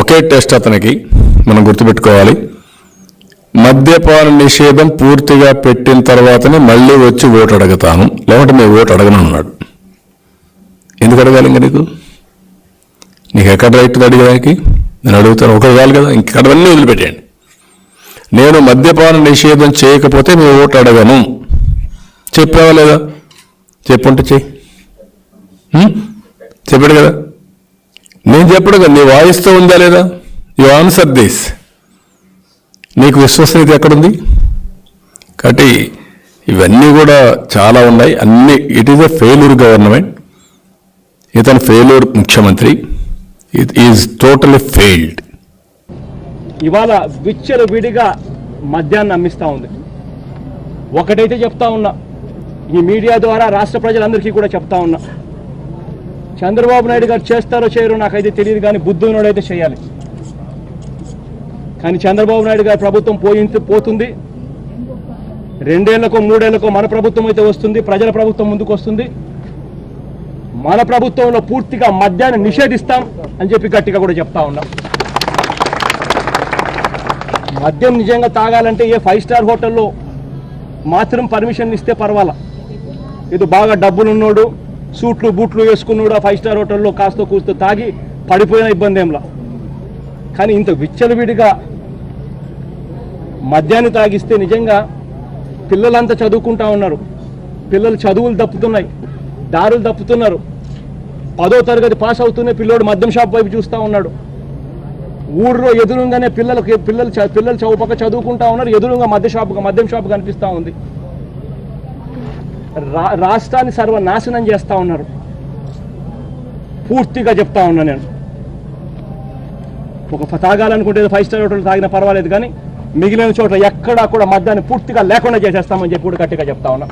ఒకే test అతనికి మనం గుర్తుపెట్టుకోవాలి. మద్యపాన నిషేధం పూర్తిగా పెట్టిన తర్వాతనే మళ్ళీ వచ్చి ఓటు అడుగుతాను. లేకుంటే మేము ఓటు అడగను అన్నాడు. ఎందుకు అడగాలి ఇంకా నీకు? నీకు ఎక్కడ రైట్ అడిగడానికి నేను అడుగుతాను. ఒకటి కాదు. కదా ఇంకడవన్నీ వదిలిపెట్టేయండి. నేను మద్యపాన నిషేధం చేయకపోతే మేము ఓటు అడగను. చెప్పావా లేదా? చెప్పుంటే చెయ్యి. చెప్పాడు కదా. నేను చెప్పడు కదా నీ వాయిస్తో ఉందా లేదా? యు ఆన్సర్ దిస్ నీకు విశ్వసనీయత ఎక్కడుంది? కాబట్టి ఇవన్నీ కూడా చాలా ఉన్నాయి. అన్ని it is a failure government ఇతను ఫెయిల్యూర్ ముఖ్యమంత్రి. ఇట్ ఈజ్ టోటలీ ఫెయిల్డ్ ఇవాళ విచ్చలు విడిగా మద్యాన్ని అమ్మిస్తా ఉంది. ఒకటైతే చెప్తా ఉన్నా ఈ మీడియా ద్వారా రాష్ట్ర ప్రజలందరికీ కూడా చెప్తా ఉన్నా చంద్రబాబు నాయుడు గారు చేస్తారో చేయరో నాకైతే తెలియదు కానీ బుద్ధునోడు అయితే చేయాలి. కానీ చంద్రబాబు నాయుడు గారి ప్రభుత్వం పోయి పోతుంది. రెండేళ్ళకో మూడేళ్ళకో మన ప్రభుత్వం అయితే వస్తుంది ప్రజల ప్రభుత్వం ముందుకు వస్తుంది. మన ప్రభుత్వంలో పూర్తిగా మద్యాన్ని నిషేధిస్తాం అని చెప్పి గట్టిగా కూడా చెప్తా ఉన్నాం. మద్యం నిజంగా తాగాలంటే ఏ ఫైవ్ స్టార్ హోటల్లో మాత్రం పర్మిషన్ ఇస్తే పర్వాలా. ఇది బాగా డబ్బులున్నోడు సూట్లు బూట్లు వేసుకున్నాడు కూడా ఫైవ్ స్టార్ హోటల్లో కాస్త కూస్తో తాగి పడిపోయిన ఇబ్బంది ఏంలా కానీ ఇంత విచ్చలవిడిగా మద్యాన్ని తాగిస్తే నిజంగా పిల్లలంతా చదువుకుంటా ఉన్నారు. పిల్లలు చదువులు తప్పుతున్నాయి దారులు తప్పుతున్నారు. పదో తరగతి పాస్ అవుతూనే పిల్లోడు మద్యం షాప్ వైపు చూస్తూ ఉన్నాడు. ఊర్లో ఎదురుగానే పిల్లలకి పిల్లలు చ- పిల్లలు చౌపక చదువుకుంటా ఉన్నారు ఎదురుగా మద్య షాప్ మద్యం షాప్ కనిపిస్తూ ఉంది. రాష్ట్రాన్ని సర్వనాశనం చేస్తూ ఉన్నారు. పూర్తిగా చెప్తా ఉన్నా నేను. ఒక తాగాలనుకుంటే ఫైవ్ స్టార్ హోటల్ తాగినా పర్వాలేదు కానీ మిగిలిన చోట్ల ఎక్కడా కూడా మద్యాన్ని పూర్తిగా లేకుండా చేసేస్తామని చెప్పి కూడా గట్టిగా చెప్తా ఉన్నా.